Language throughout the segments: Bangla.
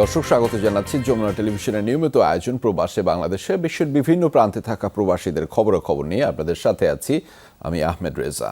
দর্শক, স্বাগত জানাচ্ছি যমুনা টেলিভিশনের নিয়মিত আয়োজন প্রবাসে বাংলাদেশে বিশ্বের বিভিন্ন প্রান্তে থাকা প্রবাসীদের খবরাখবর নিয়ে আপনাদের সাথে আছি আমি আহমেদ রেজা।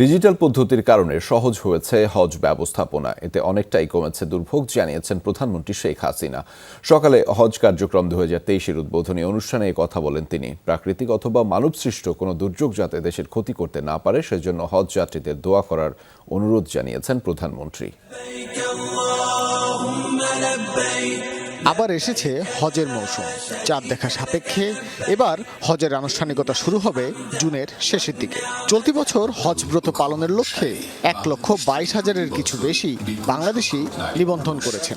ডিজিটাল পদ্ধতির কারণে সহজ হয়েছে হজ ব্যবস্থাপনা। এতে অনেকটাই কমেছে দুর্ভোগ, জানিয়েছেন প্রধানমন্ত্রী শেখ হাসিনা। সকালে হজ কার্যক্রম দু হাজার তেইশের উদ্বোধনী অনুষ্ঠানে কথা বলেন তিনি। প্রাকৃতিক অথবা মানবসৃষ্ট কোনো দুর্যোগ যাতে দেশের ক্ষতি করতে না পারে, সেজন্য হজ যাত্রীদের দোয়া করার অনুরোধ জানিয়েছেন প্রধানমন্ত্রী। bay. আবার এসেছে হজের মৌসুম। চাঁদ দেখা সাপেক্ষে। এবার হজের আনুষ্ঠানিকতা শুরু হবে জুনের শেষের দিকে। চলতি বছর হজ ব্রত পালনের লক্ষ্যে এক লক্ষ বাইশ হাজারের কিছু বেশি বাংলাদেশি নিবন্ধন করেছেন।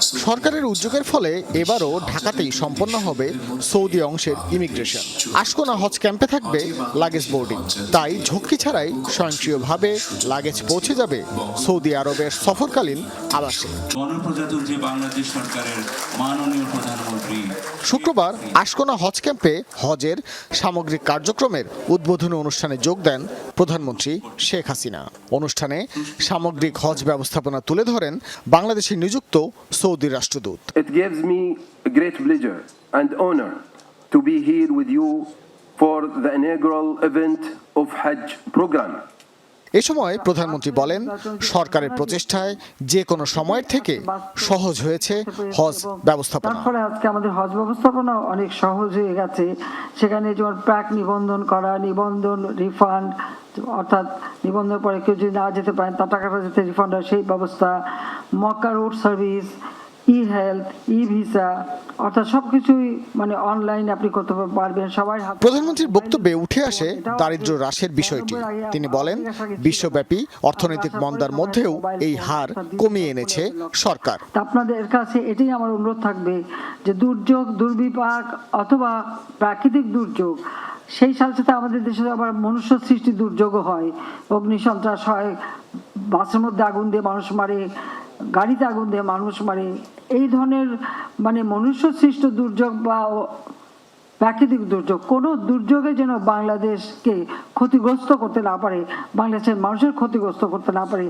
সরকারের উদ্যোগের ফলে এবারও ঢাকাতেই সম্পন্ন হবে সৌদি অংশের ইমিগ্রেশন। আশকোনা হজ ক্যাম্পে থাকবে লাগেজ বোর্ডিং। তাই ঝক্কি ছাড়াই স্বয়ংক্রিয়ভাবে লাগেজ পৌঁছে যাবে সৌদি আরবের সফরকালীন আবাসে। সরকারের মাননীয় প্রধানমন্ত্রী শুক্রবার আশকোনা হজ ক্যাম্পে হজের সামগ্রিক কার্যক্রমের উদ্বোধনী অনুষ্ঠানে যোগ দেন প্রধানমন্ত্রী শেখ হাসিনা অনুষ্ঠানে সামগ্রিক হজ ব্যবস্থাপনা তুলে ধরেন বাংলাদেশে নিযুক্ত সৌদি রাষ্ট্রদূত It gives me great pleasure and honor to be here with you for the inaugural event of Hajj program. এ সময় প্রধানমন্ত্রী বলেন, সরকারের প্রচেষ্টায় যে কোনো সময়ের থেকে সহজ হয়েছে হজ ব্যবস্থাপনা। তার ফলে আজকে আমাদের হজ ব্যবস্থাপনা অনেক সহজ হয়ে গেছে। সেখানে যেমন প্যাক নিবন্ধন করা, নিবন্ধন রিফান্ড অর্থাৎ নিবন্ধন পরে কেউ যদি না যেতে পারেন, তার টাকাটা যাতে রিফান্ড হয়, সেই ব্যবস্থা, Makkah road service e health e visa অর্থাৎ সবকিছুই মানে অনলাইন আপনি করতে পারবেন সবাই প্রধানমন্ত্রীর বক্তব্যে উঠে আসে দারিদ্র্য হ্রাসের বিষয়টি। তিনি বলেন বিশ্বব্যাপী অর্থনৈতিক মন্দার মধ্যেও এই হার কমিয়ে এনেছে সরকার। তা আপনাদের কাছে এটাই আমার অনুরোধ থাকবে যে দুর্যোগ দুর্বিপাক অথবা প্রাকৃতিক দুর্যোগ সেই সাথে সাথে আমাদের দেশে আবার মনুষ্য সৃষ্টি দুর্যোগও হয়। অগ্নি সন্ত্রাস হয় বাসের মধ্যে আগুন দিয়ে মানুষ মারে গাড়িতে আগুন দিয়ে মানুষ মারে। এই ধরনের মানে মনুষ্য সৃষ্ট দুর্যোগ বা প্রাকৃতিক দুর্যোগ কোনো দুর্যোগে যেন বাংলাদেশকে ক্ষতিগ্রস্ত করতে না পারে বাংলাদেশের মানুষের ক্ষতিগ্রস্ত করতে না পারে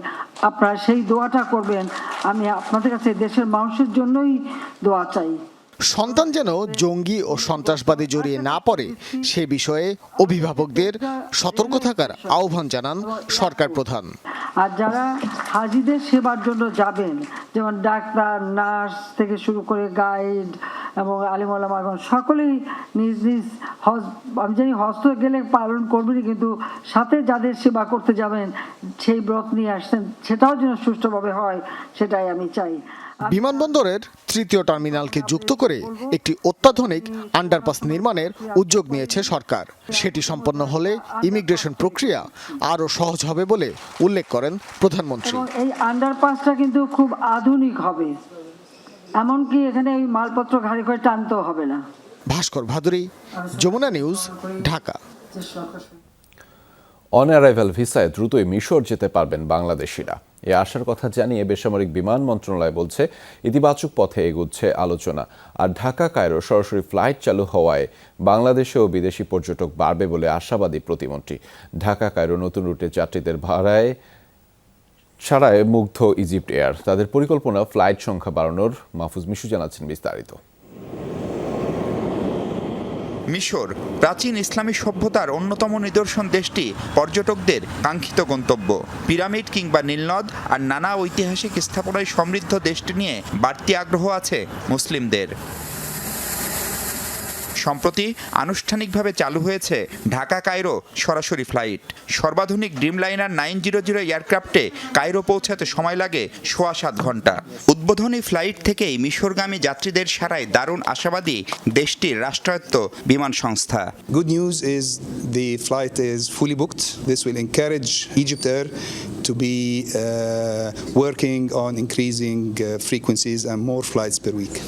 আপনারা সেই দোয়াটা করবেন। আমি আপনাদের কাছে দেশের মানুষের জন্যই দোয়া চাই। সন্তান যেন জঙ্গি ও সন্ত্রাসবাদী জড়িয়ে না পড়ে সে বিষয়ে অভিভাবকদের সতর্ক থাকার আহ্বান জানান সরকার প্রধান। আর যারা হাজিদের সেবার জন্য যাবেন যেমন ডাক্তার, নার্স থেকে শুরু করে গাইড এবং আলিমালামাগণ সকলেই নিজ নিজ হজ আমি জানি হস্ত গেলে পালন করবেনই কিন্তু সাথে যাদের সেবা করতে যাবেন, সেই ব্রত নিয়ে আসছেন, সেটাও যেন সুষ্ঠুভাবে হয়, সেটাই আমি চাই। বিমানবন্দরের তৃতীয় টার্মিনালকে যুক্ত করে একটি অত্যাধুনিক আন্ডারপাস নির্মাণের উদ্যোগ নিয়েছে সরকার। সেটি সম্পন্ন হলে ইমিগ্রেশন প্রক্রিয়া আরও সহজ হবে বলে উল্লেখ করেন প্রধানমন্ত্রী। এই আন্ডারপাসটা কিন্তু খুব আধুনিক হবে। এমনকি এখানে এই মালপত্র ঘাড়ি করে টানতেও হবে না। Bhaskar Bhaduri Jamuna news Dhaka. On arrival ভিসায় দ্রুতই মিশর যেতে পারবেন বাংলাদেশিরা। এ আসার কথা জানিয়ে বেসামরিক বিমান মন্ত্রণালয় বলছে, ইতিবাচক পথে এগুচ্ছে আলোচনা। আর ঢাকা কায়রো সরাসরি ফ্লাইট চালু হওয়ায় বাংলাদেশে ও বিদেশি পর্যটক বাড়বে বলে আশাবাদী প্রতিমন্ত্রী। ঢাকা কায়রো নতুন রুটে যাত্রীদের ভাড়ায় ছাড়ায় মুগ্ধ ইজিপ্ট এয়ার। তাদের পরিকল্পনা ফ্লাইট সংখ্যা বাড়ানোর। মাহফুজ মিশু জানাচ্ছেন বিস্তারিত। মিশর। প্রাচীন ইসলামী সভ্যতার অন্যতম নিদর্শন দেশটি পর্যটকদের কাঙ্ক্ষিত গন্তব্য। পিরামিড কিংবা নীলনদ আর নানা ঐতিহাসিক স্থাপনায় সমৃদ্ধ দেশটি নিয়ে বাড়তি আগ্রহ আছে মুসলিমদের। সম্প্রতি আনুষ্ঠানিকভাবে চালু হয়েছে ঢাকা কায়রো সরাসরি ফ্লাইট সর্বাধুনিক ড্রিমলাইনার নাইন জিরো জিরো এয়ারক্রাফটে কায়রো পৌঁছাতে সময় লাগে সোয়া সাত ঘণ্টা উদ্বোধনী ফ্লাইট থেকেই মিশরগামী যাত্রীদের সারায় দারুণ আশাবাদী দেশটির রাষ্ট্রায়ত্ত বিমান সংস্থা good news is the flight is fully booked. This will encourage Egypt Air to be uh, working on increasing uh, frequencies and more week.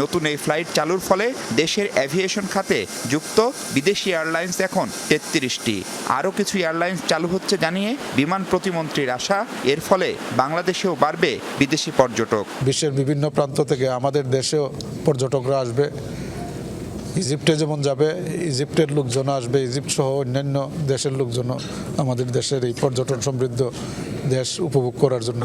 নতুন এই ফ্লাইট চালুর ফলে দেশের অ্যাভিয়েশন খাতে যুক্ত বিদেশি এয়ারলাইন্স এখন তেত্রিশটি। আরও কিছু এয়ারলাইন্স চালু হচ্ছে জানিয়ে বিমান প্রতিমন্ত্রীর আশা। এর ফলে বাংলাদেশেও বাড়বে বিদেশি পর্যটক। বিশ্বের বিভিন্ন প্রান্ত থেকে আমাদের দেশেও পর্যটকরা আসবে। ইজিপ্টে যেমন যাবে, ইজিপ্টের লোকজন আসবে, ইজিপ্ট সহ অন্যান্য দেশের লোকজন আমাদের দেশের এই পর্যটন সমৃদ্ধ দেশ উপভোগ করার জন্য।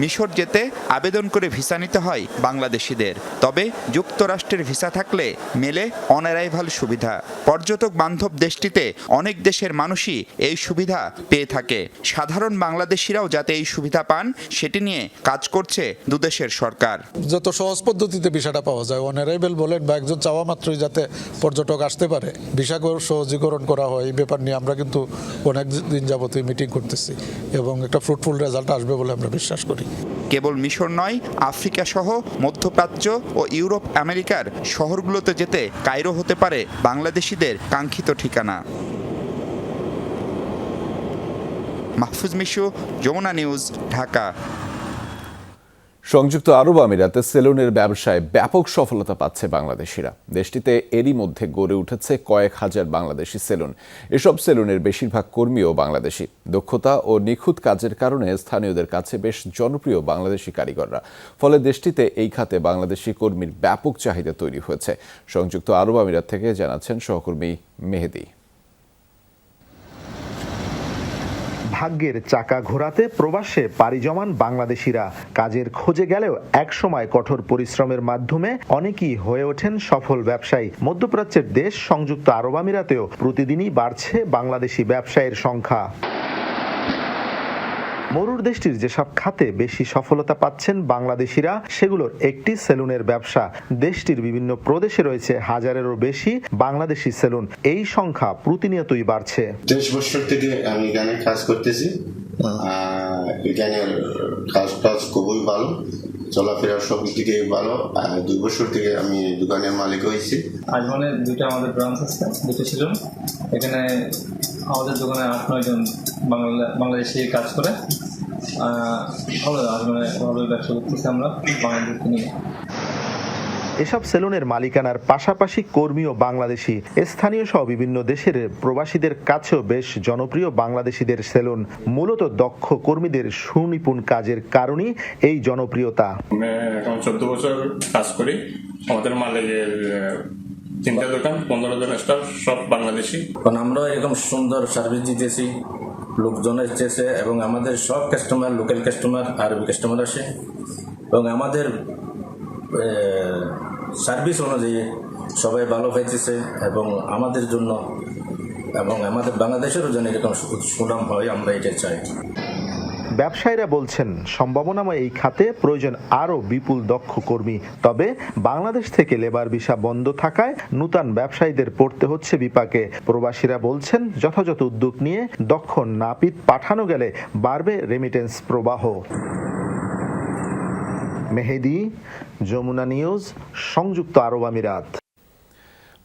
মিশর যেতে আবেদন করে ভিসা নিতে হয় বাংলাদেশিদের। তবে যুক্তরাষ্ট্রের ভিসা থাকলে মেলে অনারাইভাল সুবিধা। পর্যটক বান্ধব দেশটিতে অনেক দেশের মানুষই এই সুবিধা পেয়ে থাকে। সাধারণ বাংলাদেশিরাও যাতে এই সুবিধা পান, সেটি নিয়ে কাজ করছে দুদেশের সরকার। যত সহজ পদ্ধতিতে ভিসাটা পাওয়া যায় অনারাইবেল বলেন বা একজন চাওয়া মাত্রই যাতে পর্যটক আসতে পারে ভিসা সহজীকরণ করা হয়। এই ব্যাপার নিয়ে আমরা কিন্তু অনেক দিন যাবতীয় মিটিং করতেছি এবং একটা ফ্রুটফুল রেজাল্ট আসবে বলে আমরা বিশ্বাস করি। কেবল মিশর নয়, আফ্রিকা সহ মধ্যপ্রাচ্য ও ইউরোপ আমেরিকার শহরগুলোতে যেতে কায়রো হতে পারে বাংলাদেশিদের কাঙ্ক্ষিত ঠিকানা। মাহফুজ মিশু, যমুনা নিউজ, ঢাকা। সংযুক্ত আরব আমিরাতে সেলুনের ব্যবসায় ব্যাপক সফলতা পাচ্ছে বাংলাদেশিরা। দেশটিতে এরই মধ্যে গড়ে উঠেছে কয়েক হাজার বাংলাদেশি সেলুন। এসব সেলুনের বেশিরভাগ কর্মীও বাংলাদেশি। দক্ষতা ও নিখুঁত কাজের কারণে স্থানীয়দের কাছে বেশ জনপ্রিয় বাংলাদেশি কারিগররা। ফলে দেশটিতে এই খাতে বাংলাদেশি কর্মীর ব্যাপক চাহিদা তৈরি হয়েছে। সংযুক্ত আরব আমিরাত থেকে জানাচ্ছেন সহকর্মী মেহেদি। ভাগ্যের চাকা ঘোরাতে প্রবাসে পাড়ি জমান বাংলাদেশিরা। কাজের খোঁজে গেলেও একসময় কঠোর পরিশ্রমের মাধ্যমে অনেকেই হয়ে ওঠেন সফল ব্যবসায়ী। মধ্যপ্রাচ্যের দেশ সংযুক্ত আরব আমিরাতেও প্রতিদিনই বাড়ছে বাংলাদেশি ব্যবসায়ীর সংখ্যা। মরুর দেশটির যেসব খাতে বেশি সফলতা পাচ্ছেন বাংলাদেশিরা সেগুলোর একটি সেলুনের ব্যবসা। দেশটির বিভিন্ন প্রদেশে রয়েছে হাজারেরও বেশি বাংলাদেশি সেলুন। এই সংখ্যা প্রতিনিয়তই বাড়ছে। দেশ বছর থেকে আমি এখানে কাজ করতেছি। কাজ টাজ খুবই ভালো। চলাফেরা সব থেকে ভালো। আর দুই বছর থেকে আমি দোকানের মালিক হয়েছি। আজমনে দুইটা আমাদের ব্রাঞ্চ আছে, দুটো ছিল। এখানে আমাদের দোকানে আট, নয় জন বাংলা বাংলাদেশে কাজ করে। ভালো, আজমনে ভালো ব্যবসা করতেছি আমরা বাংলাদেশকে নিয়ে। এসব সেলুনের মালিকানার পাশাপাশি কর্মী ও বাংলাদেশি। স্থানীয় সহ বিভিন্ন দেশের প্রবাসীদের কাছেও বেশ জনপ্রিয় বাংলাদেশিদের সেলুন। মূলত দক্ষ কর্মীদের সুনিপুণ কাজের কারণেই এই জনপ্রিয়তা। আমি এখন চোদ্দ বছর কাজ করি। আমাদের মালিকের তিনটা দোকান পনেরো জন স্টাফ সব বাংলাদেশি। কারণ আমরা এরকম সুন্দর সার্ভিস দিতেছি। লোকজন এসেছে এবং আমাদের সব কাস্টমার লোকাল কাস্টমার আরবি কাস্টমার আসে। এবং আমাদের সার্ভিস অনুযায়ী সবাই ভালো পাইতেছে এবং আমাদের জন্য এবং আমাদের বাংলাদেশেরও যেন এরকম সুনাম হয়, আমরা এটা চাই। ব্যবসায়ীরা বলছেন, সম্ভাবনাময় এই খাতে প্রয়োজন আরও বিপুল দক্ষ কর্মী। তবে বাংলাদেশ থেকে লেবার ভিসা বন্ধ থাকায় নূতন ব্যবসায়ীদের পড়তে হচ্ছে বিপাকে। প্রবাসীরা বলছেন, যথাযথ উদ্যোগ নিয়ে দক্ষ নাপিত পাঠানো গেলে বাড়বে রেমিটেন্স প্রবাহ। মেহেদি, যমুনা নিউজ, সংযুক্ত আরব আমিরাত।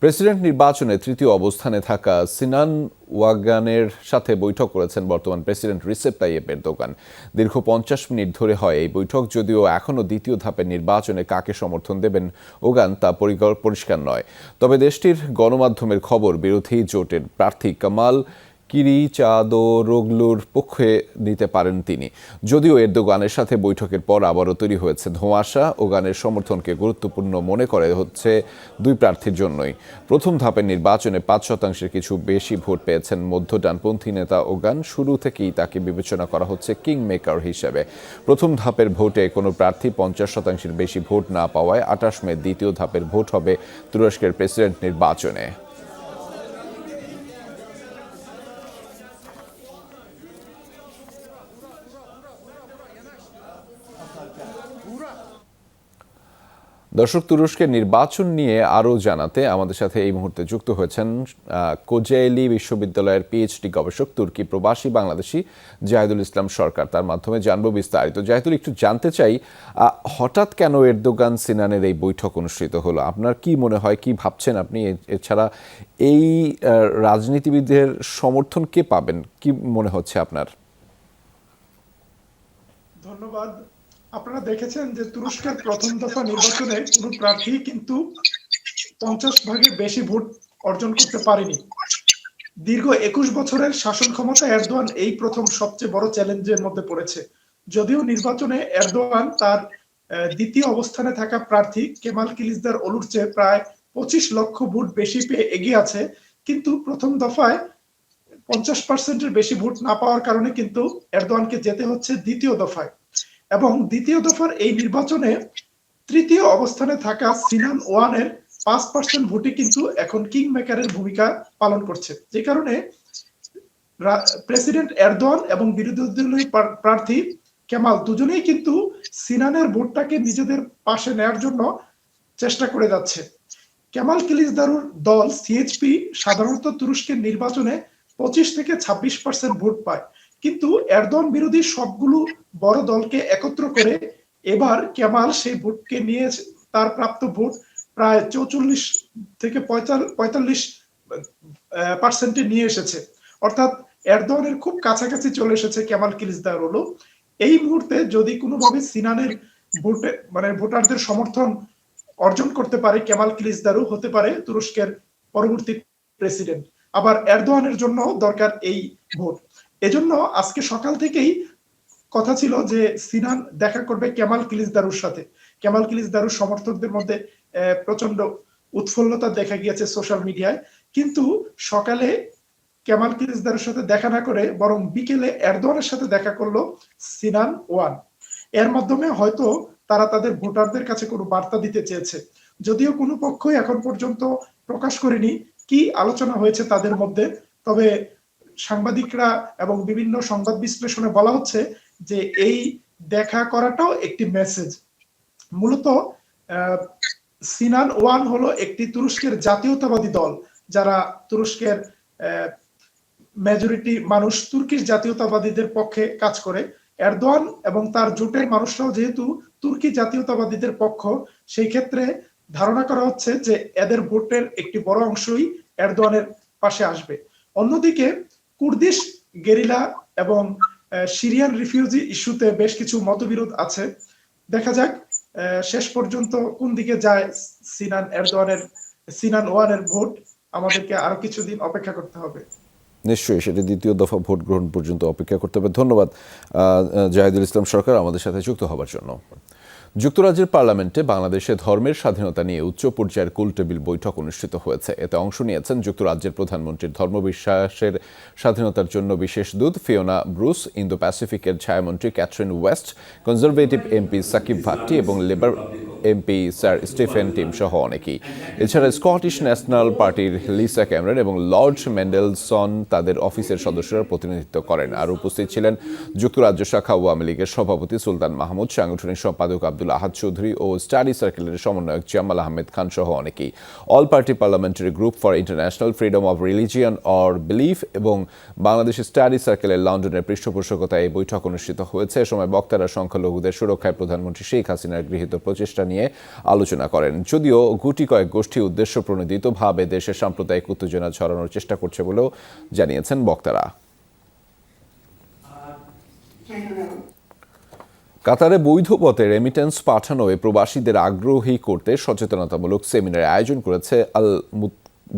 প্রেসিডেন্ট নির্বাচনে তৃতীয় অবস্থানে থাকা সিনান ওয়াগানের সাথে বৈঠক করেছেন বর্তমান প্রেসিডেন্ট রিসেপ তাইয়েপ এরদোগান। দীর্ঘ পঞ্চাশ মিনিট ধরে হয় এই বৈঠক, যদিও এখনও দ্বিতীয় ধাপের নির্বাচনে কাকে সমর্থন দেবেন ওগান তা পরিষ্কার নয়। তবে দেশটির গণমাধ্যমের খবর বিরোধী জোটের প্রার্থী কামাল কিরি চাদোরোগলুর পক্ষে নিতে পারেন তিনি। যদিও এরদোগানের সাথে বৈঠকের পর আবারও তৈরি হয়েছে ধোঁয়াশা ও গানের সমর্থনকে গুরুত্বপূর্ণ মনে করে হচ্ছে দুই প্রার্থীর জন্যই। প্রথম ধাপের নির্বাচনে পাঁচ শতাংশের কিছু বেশি ভোট পেয়েছেন মধ্য ডানপন্থী নেতা ওগান শুরু থেকেই তাকে বিবেচনা করা হচ্ছে কিং মেকার হিসেবে। প্রথম ধাপের ভোটে কোনো প্রার্থী পঞ্চাশ শতাংশের বেশি ভোট না পাওয়ায় আঠাশ মে দ্বিতীয় ধাপের ভোট হবে তুরস্কের প্রেসিডেন্ট নির্বাচনে। দর্শক তুরস্কের নির্বাচন নিয়ে আরও জানাতে আমাদের সাথে এই মুহূর্তে যুক্ত হয়েছেন কোজেলি বিশ্ববিদ্যালয়ের পিএইচডি গবেষক, তুর্কি প্রবাসী বাংলাদেশি জাহিদুল ইসলাম সরকার। তার মাধ্যমে জানব বিস্তারিত। জাহিদুল, একটু জানতে চাই হঠাৎ কেন এরদোগান সিনানের এই বৈঠক অনুষ্ঠিত হলো? আপনার কি মনে হয়, কি ভাবছেন আপনি? এছাড়া এই রাজনীতিবিদদের সমর্থন কে পাবেন? কি মনে হচ্ছে আপনার? ধন্যবাদ। আপনারা দেখেছেন যে তুরস্কের প্রথম দফা নির্বাচনে কোনো প্রার্থী কিন্তু পঞ্চাশ ভাগে বেশি ভোট অর্জন করতে পারেনি। দীর্ঘ একুশ বছরের শাসন ক্ষমতা এরদোয়ান এই প্রথম সবচেয়ে বড় চ্যালেঞ্জের মধ্যে পড়েছে। যদিও নির্বাচনে এরদোয়ান তার দ্বিতীয় অবস্থানে থাকা প্রার্থী কেমাল কিলিসদার অলুর চেয়ে প্রায় পঁচিশ লক্ষ ভোট বেশি পেয়ে এগিয়ে আছে। কিন্তু প্রথম দফায় পঞ্চাশ পার্সেন্টের বেশি ভোট না পাওয়ার কারণে কিন্তু এরদোয়ানকে যেতে হচ্ছে দ্বিতীয় দফায়। এবং দ্বিতীয় দফার এই নির্বাচনে তৃতীয় অবস্থানে থাকা সিনান ওয়ানের পাঁচ পার্সেন্ট ভোটে কিন্তু এখন কিং মেকারের ভূমিকা পালন করছে। যে কারণে প্রেসিডেন্ট এরদোয়ান এবং বিরোধী দলীয় প্রার্থী কেমাল দুজনেই কিন্তু সিনানের ভোটটাকে নিজেদের পাশে নেয়ার জন্য চেষ্টা করে যাচ্ছে। কেমাল কিলিজদারুর দল সিএইচপি সাধারণত তুরস্কের নির্বাচনে পঁচিশ থেকে ছাব্বিশ পার্সেন্ট ভোট পায়। কিন্তু এরদোয়ান বিরোধী সবগুলো বড় দলকে একত্র করে এবার কেমাল সেই ভোটকে নিয়ে তার প্রাপ্ত ভোট প্রায় চৌচল্লিশ থেকে পঁয়তাল্লিশ পার্সেন্টে নিয়ে এসেছে। অর্থাৎ এরদোয়ানের খুব কাছাকাছি চলে এসেছে কেমাল কিলিজদার হলো এই মুহূর্তে যদি কোনোভাবে সিনানের ভোটে মানে ভোটারদের সমর্থন অর্জন করতে পারে কেমাল কিলিজদারও হতে পারে তুরস্কের পরবর্তী প্রেসিডেন্ট আবার এরদোয়ানের জন্য দরকার এই ভোট। এজন্য আজকে সকাল থেকেই কথা ছিল যে সিনান দেখা করবে কেমাল কিলিজদারুর সাথে। কেমাল কিলিজদারুর সমর্থকদের মধ্যে প্রচণ্ড উৎফুল্লতা দেখা গিয়েছে সোশ্যাল মিডিয়ায়। কিন্তু সকালে কেমাল কিলিজদারের সাথে দেখা না করে বরং বিকেলে এরদোয়ানের সাথে দেখা করল সিনান ওয়ান। এর মাধ্যমে হয়তো তারা তাদের ভোটারদের কাছে কোনো বার্তা দিতে চেয়েছে। যদিও কোনো পক্ষই এখন পর্যন্ত প্রকাশ করেনি কি আলোচনা হয়েছে তাদের মধ্যে, তবে সাংবাদিকরা এবং বিভিন্ন সংবাদ বিশ্লেষণে বলা হচ্ছে যে এই দেখা করাটাও একটি মেসেজ মূলত সিনান ওয়ান হলো একটি তুরস্কের জাতীয়তাবাদী দল, যারা তুরস্কের মেজরিটি মানুষ তুর্কিশ জাতীয়তাবাদীদের পক্ষে কাজ করে। এরদোয়ান এবং তার জোটের মানুষরাও যেহেতু তুর্কি জাতীয়তাবাদীদের পক্ষ, সেই ক্ষেত্রে ধারণা করা হচ্ছে যে এদের ভোটের একটি বড় অংশই এরদোয়ানের পাশে আসবে। অন্যদিকে কুর্দিশ গেরিলা এবং সিরিয়ান রিফিউজি ইস্যুতে বেশ কিছু মতবিরোধ আছে। দেখা যাক শেষ পর্যন্ত কোন দিকে যায় সিনান এরদোয়ানের, সিনান ওয়ানের ভোট। আমাদেরকে আরও কিছুদিন অপেক্ষা করতে হবে। নিশ্চয়ই, সেটা দ্বিতীয় দফা ভোট গ্রহণ পর্যন্ত অপেক্ষা করতে হবে। ধন্যবাদ জাহিদুল ইসলাম সরকার আমাদের সাথে যুক্ত হবার জন্য। যুক্তরাজ্যের পার্লামেন্টে বাংলাদেশে ধর্মের স্বাধীনতা নিয়ে উচ্চ পর্যায়ের কুলটেবিল বৈঠক অনুষ্ঠিত হয়েছে। এতে অংশ নিয়েছেন যুক্তরাজ্যের প্রধানমন্ত্রীর ধর্মবিশ্বাসের স্বাধীনতার জন্য বিশেষ দূত ফিওনা ব্রুস ইন্দো প্যাসিফিকের ছায়ামন্ত্রী Catherine West, conservative MP Saqib Bhatti এবং labour MP sir Stephen Timms সহ অনেকেই। এছাড়া স্কটিশ ন্যাশনাল পার্টির লিসা ক্যামেরন এবং লর্ড মেন্ডেলসন তাদের অফিসের সদস্যরা প্রতিনিধিত্ব করেন। আর উপস্থিত ছিলেন যুক্তরাজ্য শাখা আওয়ামী লীগের সভাপতি সুলতান মাহমুদ, সাংগঠনিক সম্পাদক আব্দুল আহাদ চৌধুরী ও স্টাডি সার্কেলের সমন্বয়ক জামাল আহমেদ খান সহ অনেকেই। All party parliamentary group for international freedom of religion or belief এবং বাংলাদেশ স্টাডি সার্কেলের লন্ডনের পৃষ্ঠপোষকতায় এই বৈঠক অনুষ্ঠিত হয়েছে। এ সময় বক্তারা সংখ্যালঘুদের সুরক্ষায় প্রধানমন্ত্রী শেখ হাসিনার গৃহীত প্রচেষ্টা নিয়ে আলোচনা করেন। যদিও গুটি কয়েক গোষ্ঠী উদ্দেশ্য প্রণোদিতভাবে দেশে সাম্প্রদায়িক উত্তেজনা ছড়ানোর চেষ্টা করছে বলেও জানিয়েছেন বক্তারা। কাতারে বৈধ পথে রেমিটেন্স পাঠানোয় প্রবাসীদের আগ্রহী করতে সচেতনতামূলক সেমিনার আয়োজন করেছে Al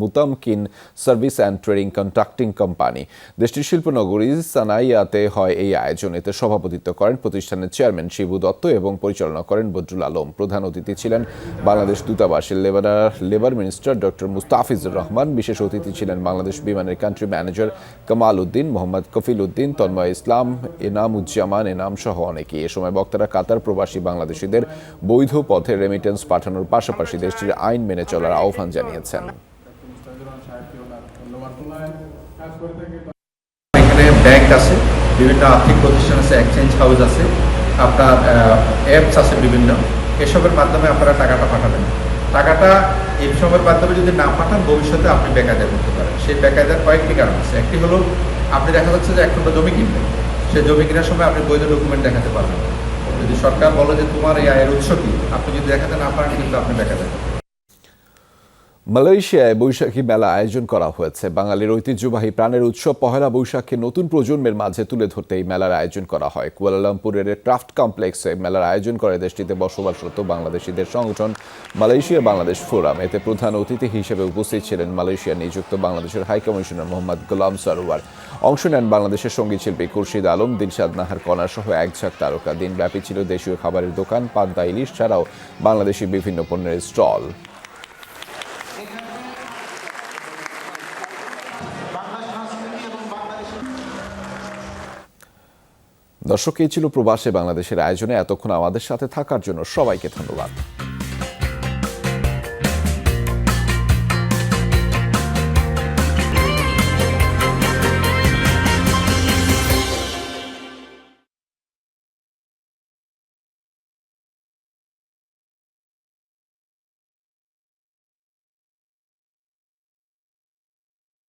Mutamakkin service and trading contracting company দেশটির শিল্পনগরী সানাইয়াতে হয় এই আয়োজন। এতে সভাপতিত্ব করেন প্রতিষ্ঠানের চেয়ারম্যান শিবু দত্ত এবং পরিচালনা করেন বদরুল আলম। প্রধান অতিথি ছিলেন বাংলাদেশ দূতাবাসের labour labour minister doctor Mustafizur Rahman. বিশেষ অতিথি ছিলেন বাংলাদেশ বিমানের কান্ট্রি ম্যানেজার কামাল উদ্দিন মোহাম্মদ কফিল উদ্দিন তন্ময় ইসলাম, এনামুজ্জামান এনাম সহ অনেকেই এ সময় বক্তারা কাতার প্রবাসী বাংলাদেশিদের বৈধ পথে রেমিটেন্স পাঠানোর পাশাপাশি দেশটির আইন মেনে চলার আহ্বান জানিয়েছেন এখানে ব্যাংক আছে, বিভিন্ন আর্থিক প্রতিষ্ঠান আছে এক্সচেঞ্জ হাউস আছে, আপনার অ্যাপস আছে বিভিন্ন। এসবের মাধ্যমে আপনারা টাকাটা পাঠাবেন। টাকাটা এসবের মাধ্যমে যদি না পাঠান, ভবিষ্যতে আপনি বেকায়দায় করতে পারেন। সেই বেকায়দার কয়েকটি কারণ আছে। একটি হলো, আপনি দেখা যাচ্ছে যে একটা জমি কিনবেন। সেই জমি কেনার সময় আপনি বৈধ ডকুমেন্ট দেখাতে পারবেন। যদি সরকার বলে যে তোমার এই আয়ের উৎস কি, আপনি যদি দেখাতে না পারেন, কিন্তু আপনি বেকায়দায়। মালয়েশিয়ায় বৈশাখী মেলা আয়োজন করা হয়েছে। বাঙালির ঐতিহ্যবাহী প্রাণের উৎসব পহেলা বৈশাখকে নতুন প্রজন্মের মাঝে তুলে ধরতে এই মেলার আয়োজন করা হয়। কুয়ালালামপুরের ক্রাফট কমপ্লেক্সে মেলার আয়োজন করে দেশটিতে বসবাসরত বাংলাদেশিদের সংগঠন মালয়েশিয়া বাংলাদেশ ফোরাম। এতে প্রধান অতিথি হিসেবে উপস্থিত ছিলেন মালয়েশিয়া নিযুক্ত বাংলাদেশের হাইকমিশনার মোহাম্মদ গোলাম সরোয়ার। অংশ নেন বাংলাদেশের সংগীত শিল্পী খুরশিদ আলম, দিলশাদ নাহার কণা সহ এক ঝাঁক তারকা। দিনব্যাপী ছিল দেশীয় খাবারের দোকান, পান্তা, ইলিশ ছাড়াও বাংলাদেশি বিভিন্ন পণ্যের স্টল। দর্শক এই ছিল প্রবাসে বাংলাদেশের আয়োজনে এতক্ষণ আমাদের সাথে থাকার জন্য সবাইকে ধন্যবাদ।